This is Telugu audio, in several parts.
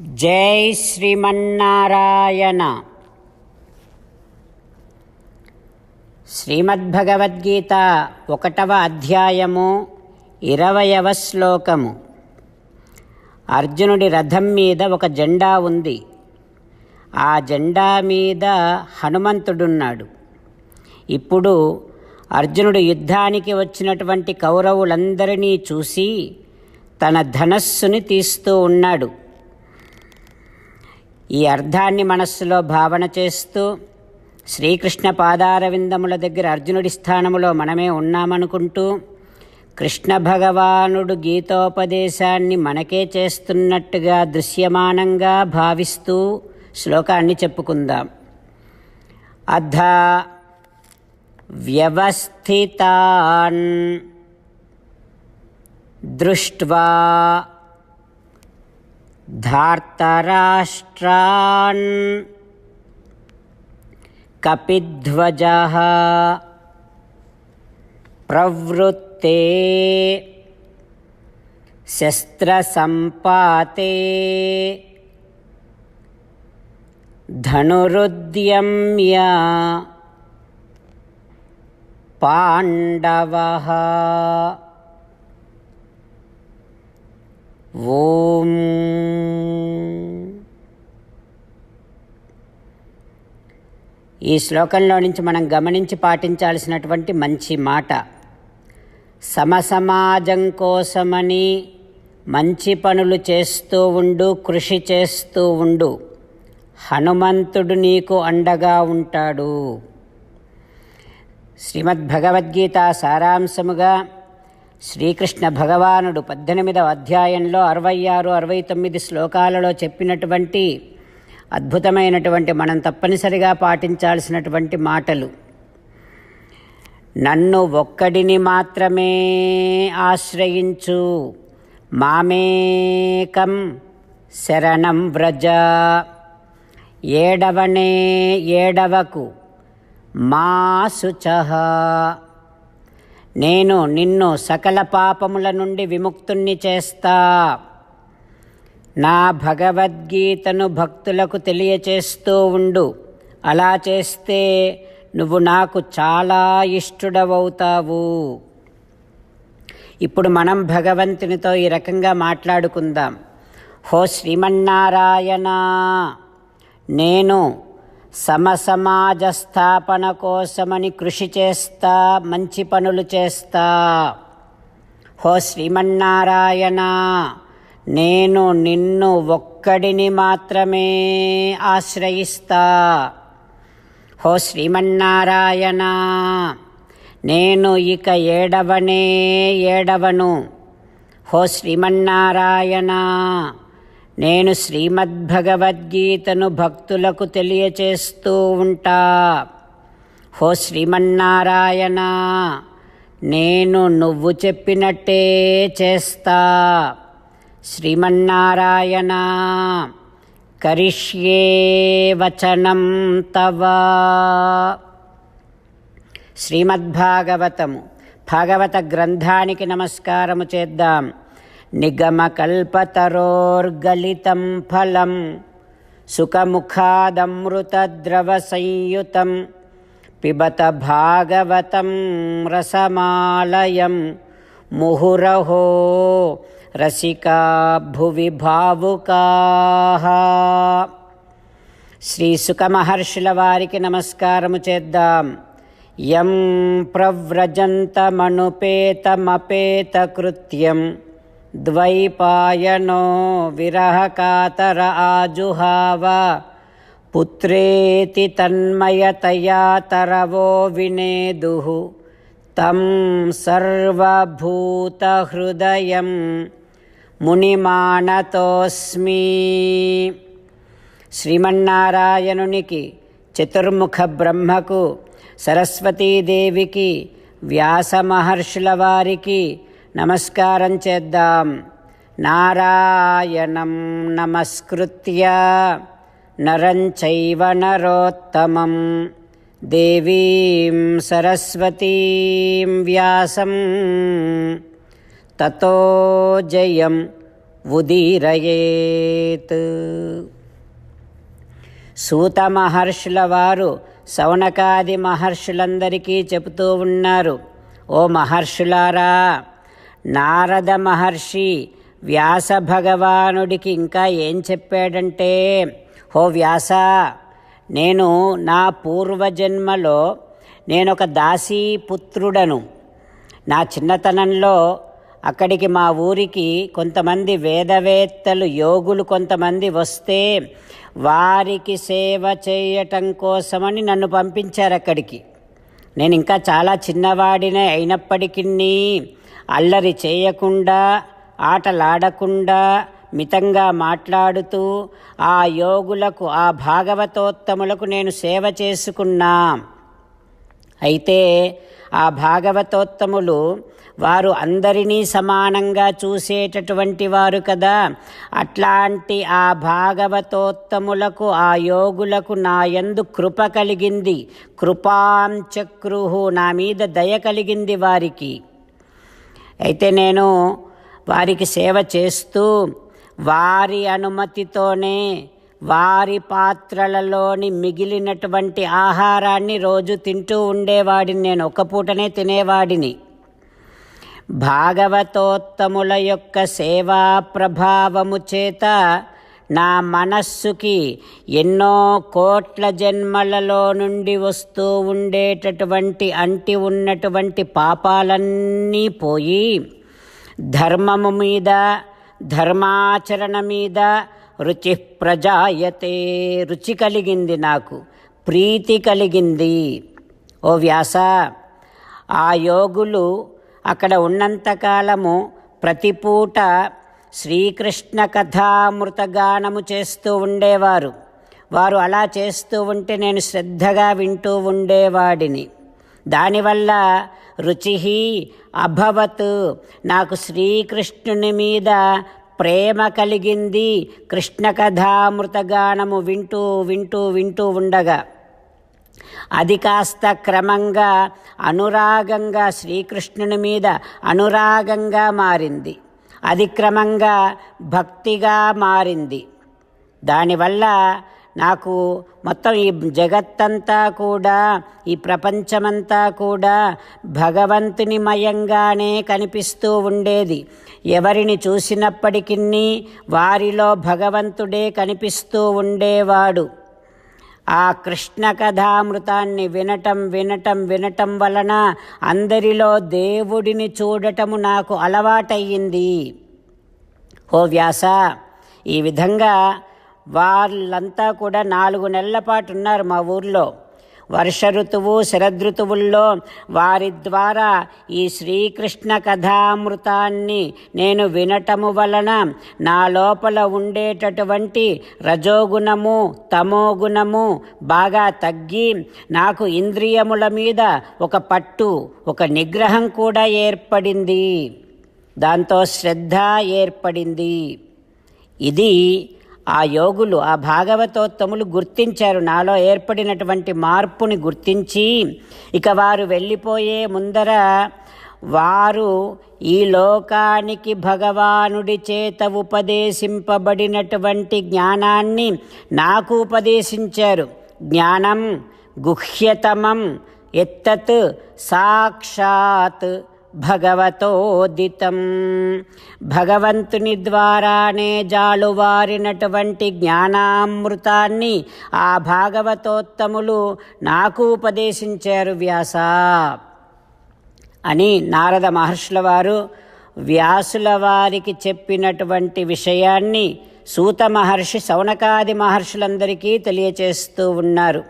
జై శ్రీమన్నారాయణ. శ్రీమద్భగవద్గీత ఒకటవ అధ్యాయము ఇరవయవ శ్లోకము. అర్జునుడి రథం మీద ఒక జెండా ఉంది. ఆ జెండా మీద హనుమంతుడున్నాడు. ఇప్పుడు అర్జునుడు యుద్ధానికి వచ్చినటువంటి కౌరవులందరినీ చూసి తన ధనస్సుని తీస్తూ ఉన్నాడు. ఈ అర్థాన్ని మనస్సులో భావన చేస్తూ శ్రీకృష్ణ పాదారవిందముల దగ్గర అర్జునుడి స్థానములో మనమే ఉన్నామనుకుంటూ కృష్ణ భగవానుడు గీతోపదేశాన్ని మనకే చేస్తున్నట్టుగా దృశ్యమానంగా భావిస్తూ శ్లోకాన్ని చెప్పుకుందాం. అధ వ్యవస్థితాన్ దృష్ట్వా धार्तराष्ट्रान् कपिध्वजः प्रवृत्ते शस्त्रसम्पाते धनुरुद्यम्य पाण्डवः ఓం ఈ శ్లోకంలో నుంచి మనం గమనించి పాటించాల్సినటువంటి మంచి మాట. సమసమాజం కోసమని మంచి పనులు చేస్తూ ఉండు కృషి చేస్తూ ఉండు. హనుమంతుడు నీకు అండగా ఉంటాడు. శ్రీమద్భగవద్గీత సారాంశముగా శ్రీకృష్ణ భగవానుడు పద్దెనిమిదవ అధ్యాయంలో అరవై ఆరు అరవై తొమ్మిది శ్లోకాలలో చెప్పినటువంటి అద్భుతమైనటువంటి మనం తప్పనిసరిగా పాటించాల్సినటువంటి మాటలు. నన్ను ఒక్కడిని మాత్రమే ఆశ్రయించు మామేకం శరణం వ్రజ. ఏడవనే ఏడవకు మా నేను నిన్ను సకల పాపముల నుండి విముక్తుణ్ణి చేస్తా. నా భగవద్గీతను భక్తులకు తెలియచేస్తూ ఉండు. అలా చేస్తే నువ్వు నాకు చాలా ఇష్టడవవుతావు. ఇప్పుడు మనం భగవంతునితో ఈ రకంగా మాట్లాడుకుందాం. హో శ్రీమన్నారాయణ నేను సమసమాజ స్థాపన కోసమని కృషి చేస్తా మంచి పనులు చేస్తా. హో శ్రీమన్నారాయణ నేను నిన్ను ఒక్కడిని మాత్రమే ఆశ్రయిస్తా. హో శ్రీమన్నారాయణ నేను ఇక ఏడవనే ఏడవను. హో శ్రీమన్నారాయణ నేను శ్రీమద్భగవద్గీతను భక్తులకు తెలియచేస్తూ ఉంటా. హో శ్రీమన్నారాయణ నేను నువ్వు చెప్పినట్టే చేస్తా. శ్రీమన్నారాయణ కరిష్యే వచనం తవ. శ్రీమద్భాగవతము భాగవత గ్రంథానికి నమస్కారము చేద్దాం. నిగమకల్పతరోర్గలితం ఫలం సుఖముఖాదమృతద్రవసంయుతం పిబత భాగవతం రసమాలయం ముహురహో రసికా భువి భావుకా శ్రీ సుఖమహర్షుల వారికి నమస్కారము చేద్దాం. యం ప్రవ్రజంతమనుపేతమపేతకృత్యం. ద్వైపాయనో విరహకాతర ఆజుహావ పుత్రేతి తన్మయతయా తరవో వినేదు. తం సర్వభూతహృదయం మునిమానతోస్మి. శ్రీమన్నారాయణునికి చతుర్ముఖ బ్రహ్మకు సరస్వతీదేవికి వ్యాస మహర్షుల వారికి నమస్కారం చేద్దాం. నారాయణం నమస్కృత్య నరం చైవ నరోత్తమం. దేవీం సరస్వతీం వ్యాసం. తతో జయం ఉదీరయేత్. సూత మహర్షుల వారు సౌనకాది మహర్షులందరికీ చెబుతూ ఉన్నారు ఓ మహర్షులారా నారద మహర్షి వ్యాస భగవానుడికి ఇంకా ఏం చెప్పాడంటే హో వ్యాస నేను నా పూర్వజన్మలో నేనొక దాసీపుత్రుడను నా చిన్నతనంలో అక్కడికి మా ఊరికి కొంతమంది వేదవేత్తలు యోగులు కొంతమంది వస్తే వారికి సేవ చేయటం కోసమని నన్ను పంపించారు అక్కడికి నేను ఇంకా చాలా చిన్నవాడినే అయినప్పటికీ అల్లరి చేయకుండా ఆటలాడకుండా మితంగా మాట్లాడుతూ ఆ యోగులకు ఆ భాగవతోత్తములకు నేను సేవ చేసుకున్నా. అయితే ఆ భాగవతోత్తములు వారు అందరినీ సమానంగా చూసేటటువంటి వారు కదా. అట్లాంటి ఆ భాగవతోత్తములకు ఆ యోగులకు నా యందు కృప కలిగింది. కృపాంచక్రుహు నా మీద దయ కలిగింది వారికి. అయితే నేను వారికి సేవ చేస్తూ వారి అనుమతితోనే వారి పాత్రలలోని మిగిలినటువంటి ఆహారాన్ని రోజు తింటూ ఉండేవాడిని. నేను ఒక పూటనే తినేవాడిని. భాగవతోత్తముల యొక్క సేవా ప్రభావము చేత నా మనస్సుకి ఎన్నో కోట్ల జన్మలలో నుండి వస్తూ ఉండేటటువంటి అంటి ఉన్నటువంటి పాపాలన్నీ పోయి ధర్మము మీద ధర్మాచరణ మీద రుచి ప్రజాయతే రుచి కలిగింది నాకు ప్రీతి కలిగింది. ఓ వ్యాస ఆ యోగులు అక్కడ ఉన్నంతకాలము ప్రతి పూట శ్రీకృష్ణ కథామృతగానము చేస్తూ ఉండేవారు. వారు అలా చేస్తూ ఉంటే నేను శ్రద్ధగా వింటూ ఉండేవాడిని. దానివల్ల రుచి అభవత్. నాకు శ్రీకృష్ణుని మీద ప్రేమ కలిగింది. కృష్ణ కథామృతగానము వింటూ వింటూ వింటూ ఉండగా. అది కాస్త క్రమంగా అనురాగంగా శ్రీకృష్ణుని మీద అనురాగంగా మారింది. అది క్రమంగా భక్తిగా మారింది. దానివల్ల నాకు మొత్తం ఈ జగత్తంతా కూడా ఈ ప్రపంచమంతా కూడా భగవంతుని మయంగానే కనిపిస్తూ ఉండేది. ఎవరిని చూసినప్పటికీ వారిలో భగవంతుడే కనిపిస్తూ ఉండేవాడు. ఆ కృష్ణ కథామృతాన్ని వినటం వినటం వినటం వలన అందరిలో దేవుడిని చూడటము నాకు అలవాటయ్యింది. ఓ వ్యాస ఈ విధంగా వాళ్ళంతా కూడా నాలుగు నెలల పాటు ఉన్నారు మా ఊర్లో. వర్ష ఋతువు శరదృతువుల్లో వారి ద్వారా ఈ శ్రీకృష్ణ కథామృతాన్ని నేను వినటము వలన నా లోపల ఉండేటటువంటి రజోగుణము తమోగుణము బాగా తగ్గి నాకు ఇంద్రియముల మీద ఒక పట్టు ఒక నిగ్రహం కూడా ఏర్పడింది. దాంతో శ్రద్ధ ఏర్పడింది. ఇది ఆ యోగులు ఆ భాగవతోత్తములు గుర్తించారు. నాలో ఏర్పడినటువంటి మార్పుని గుర్తించి ఇక వారు వెళ్ళిపోయే ముందర వారు ఈ లోకానికి భగవానుడి చేత ఉపదేశింపబడినటువంటి జ్ఞానాన్ని నాకు ఉపదేశించారు. జ్ఞానం గుహ్యతమం ఎత్తత్ సాక్షాత్ భగవతోదితం. భగవంతుని ద్వారానే జాలువారినటువంటి జ్ఞానామృతాన్ని ఆ భాగవతోత్తములు నాకు ఉపదేశించారు వ్యాస. అని నారద మహర్షుల వారు వ్యాసుల వారికి చెప్పినటువంటి విషయాన్ని సూత మహర్షి సౌనకాది మహర్షులందరికీ తెలియచేస్తూ ఉన్నారు.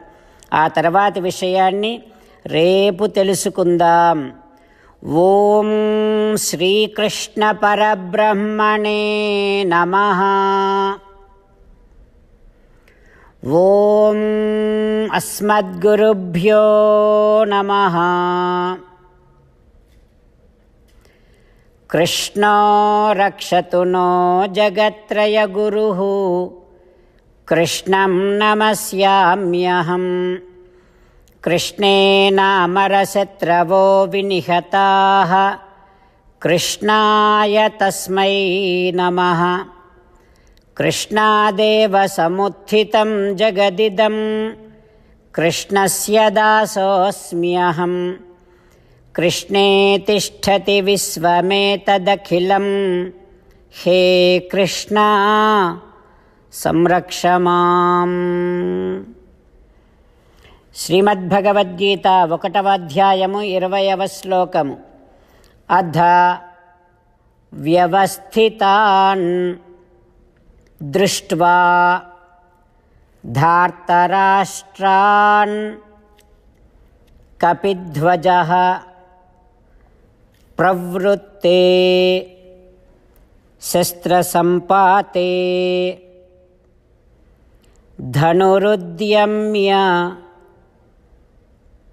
ఆ తర్వాతి విషయాన్ని రేపు తెలుసుకుందాం. ॐ श्रीकृष्णपरब्रह्मणे नमः। ॐ अस्मद्गुरुभ्यो नमः। कृष्णो रक्षतु नो जगत्त्रयगुरुः कृष्णं नमस्याम्यहम्। कृष्णेनामरशत्रवो विनिहताः। कृष्णाय तस्मै नमः। कृष्णादेव समुत्थितं जगदिदं। कृष्णस्य दासोऽस्म्यहम् कृष्णे तिष्ठति विश्वमेतदखिलं हे कृष्णा, संरक्ष మాम् శ్రీమద్భగవద్గీత ఒకటవ అధ్యాయము ఇరవయవ శ్లోకము అధ వ్యవస్థితాన్ దృష్ట్వా ధార్తరాష్ట్రాన్ కపిధ్వజ ప్రవృత్తే శస్త్రసంపాతే ధనురుద్యమ్య